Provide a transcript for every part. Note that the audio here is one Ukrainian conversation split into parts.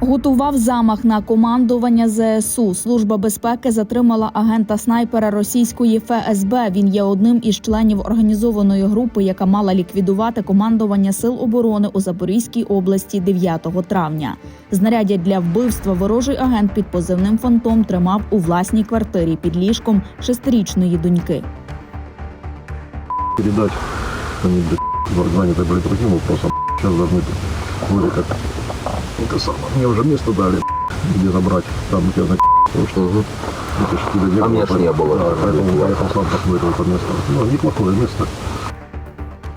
Готував замах на командування ЗСУ. Служба безпеки затримала агента снайпера російської ФСБ. Він є одним із членів організованої групи, яка мала ліквідувати командування сил оборони у Запорізькій області 9 травня. Знаряддя для вбивства ворожий агент під позивним фантом тримав у власній квартирі під ліжком шестирічної доньки. передать. Они, блядь, заняты были другим вопросом. Сейчас должны вроде как это самое. Мне уже место дали, где забрать. Там у тебя на потому что угу. это ж тебе не А меня ж не было. Да, поэтому поехал сам посмотрел это место. Ну, неплохое место.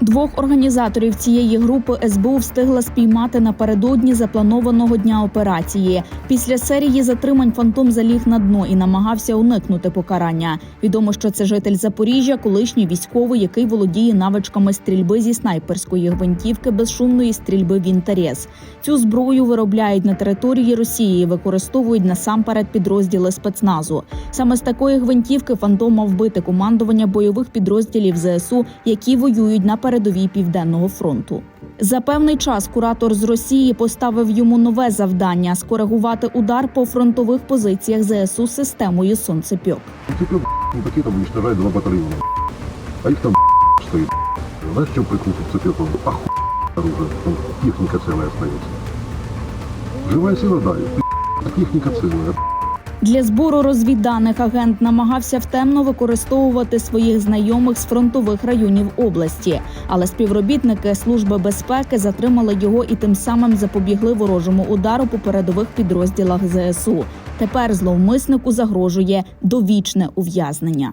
Двох організаторів цієї групи СБУ встигла спіймати напередодні запланованого дня операції. Після серії затримань фантом заліг на дно і намагався уникнути покарання. Відомо, що це житель Запоріжжя, колишній військовий, який володіє навичками стрільби зі снайперської гвинтівки безшумної стрільби в інтерес. Цю зброю виробляють на території Росії, і використовують насамперед підрозділи спецназу. Саме з такої гвинтівки фантом мав вбити командування бойових підрозділів ЗСУ, які воюють на передовій південного фронту. За певний час куратор з Росії поставив йому нове завдання скоригувати удар по фронтових позиціях ЗСУ системою сонцепьок. Блядь, там уничтожают два батальона. А их там стоит. Знаешь, в чем прикол цепетов? Охуй оружие. Там техника целая остается. Живая сила, да. и, А техника целая. Для збору розвідданих агент намагався втемно використовувати своїх знайомих з фронтових районів області, але співробітники служби безпеки затримали його і тим самим запобігли ворожому удару по передових підрозділах ЗСУ. Тепер зловмиснику загрожує довічне ув'язнення.